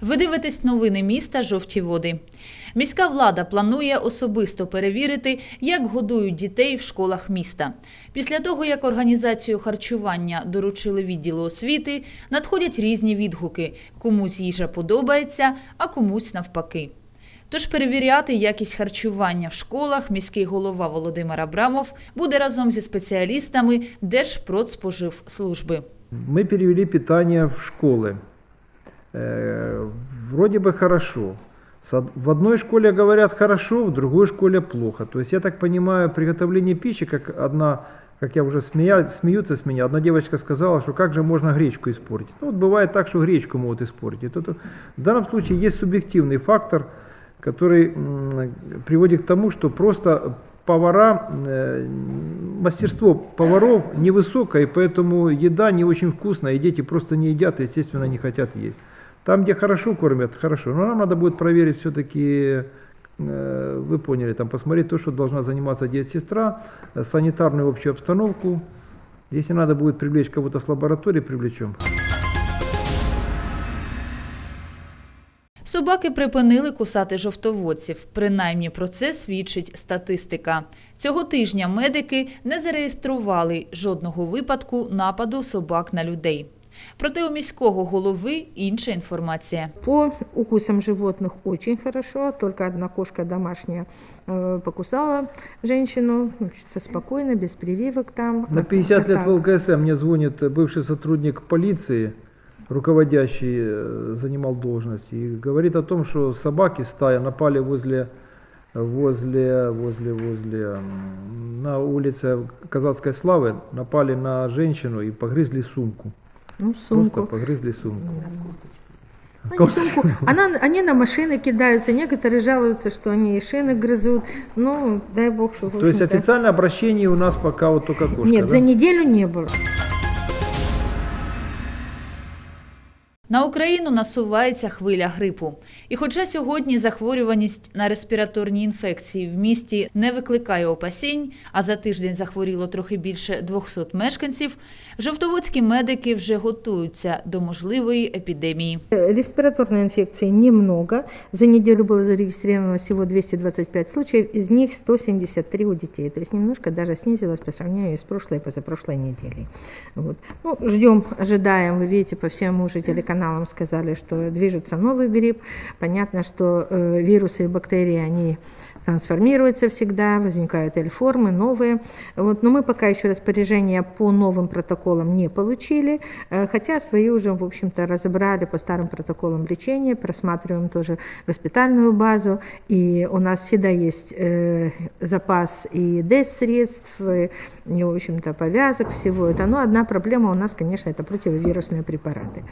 Ви дивитесь новини міста Жовті води. Міська влада планує особисто перевірити, як годують дітей в школах міста. Після того, як організацію харчування доручили відділу освіти, надходять різні відгуки: комусь їжа подобається, а комусь навпаки. Тож перевіряти якість харчування в школах міський голова Володимир Абрамов буде разом зі спеціалістами Держпродспоживслужби. Мы перевели питание в школы. Э, Вроде бы хорошо. В одной школе говорят хорошо, в другой школе плохо. То есть я так понимаю, приготовление пищи, как одна, как я уже смея, смеются с меня, одна девочка сказала, что как же можно гречку испортить. Ну вот бывает так, что гречку могут испортить. Это- в данном случае есть субъективный фактор, который м, приводит к тому, что просто повара, э, мастерство поваров невысокое, и поэтому еда не очень вкусная, и дети просто не едят, и, естественно, не хотят есть. Там, где хорошо кормят, хорошо. Но нам надо будет проверить все-таки, вы поняли, там посмотреть то, что должна заниматься диетсестра, э, санитарную общую обстановку. Если надо будет привлечь кого-то с лаборатории, привлечем. Собаки припинили кусати жовтоводців. Принаймні про це свідчить статистика. Цього тижня медики не зареєстрували жодного випадку нападу собак на людей. Проте у міського голови інша інформація. По укусам животных очень хорошо. Только одна кошка домашняя э, покусала женщину. Значит, спокойно, без прививок там. На 50 лет Так. в ЛКСМ мне звонит бывший сотрудник полиции, руководящий, э, занимал должность, и говорит о том, что собаки стая напали возле, возле, возле, возле, м, на улице Казацкой Славы, напали на женщину и погрызли сумку. Ну, Просто сумку. погрызли сумку. Они, сумку. Она, они на машины кидаются, некоторые жалуются, что они и шины грызут. Ну, дай бог, что... в То есть общем-то, официально обращений у нас пока вот только кошка, Нет, да? за неделю не было. На Україну насувається хвиля грипу. І хоча сьогодні захворюваність на респіраторні інфекції в місті не викликає опасінь, а за тиждень захворіло трохи більше 200 мешканців, жовтоводські медики вже готуються до можливої епідемії. Э, Респираторной инфекции немного. За неделю было зарегистрировано всего 225 случаев, из них 173 у детей. То есть немножко даже снизилось по сравнению с прошлой и позапрошлой неделей. Вот. Ну, ждем, ожидаем. Вы видите, по всем уже телеканалам сказали, что движется новый грипп. Понятно, что э, вирусы и бактерии, они трансформируются всегда, возникают эльформы новые. Вот. Но мы пока еще распоряжения по новым протоколам не получили, э, хотя свои уже, в общем-то, разобрали по старым протоколам лечения, просматриваем тоже госпитальную базу, и у нас всегда есть э, запас и ДЭС-средств, и, в общем-то, повязок, всего это. Но одна проблема у нас, конечно, это противовирусные препараты.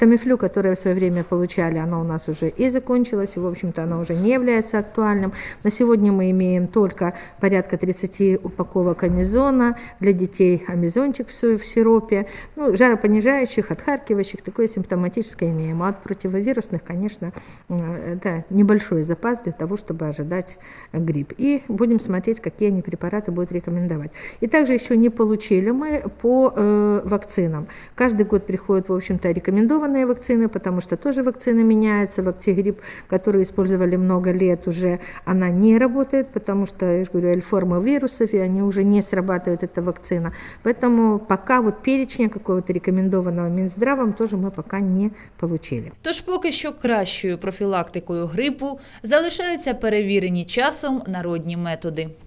Тамифлю, которое в свое время получали, оно у нас уже и закончилось, и, в общем-то, оно уже не является актуальным. На сегодня мы имеем только порядка 30 упаковок амизона, для детей амизончик в си- в сиропе, ну, жаропонижающих, отхаркивающих, такое симптоматическое имеем. А от противовирусных, конечно, это небольшой запас для того, чтобы ожидать грипп. И будем смотреть, какие они препараты будут рекомендовать. И также еще не получили мы по э, вакцинам. Каждый год приходят, в общем-то, рекомендованные вакцины, потому что тоже вакцина меняется. Вактигрипп, которую использовали много лет, уже она не работает, потому что, я же говорю, эльформы вирусов, и они уже не срабатывает эта вакцина. Поэтому пока вот перечня какого-то рекомендованного Минздравом тоже мы пока не получили. Тож поки що кращою профілактикою грипу залишаються перевірені часом народні методи.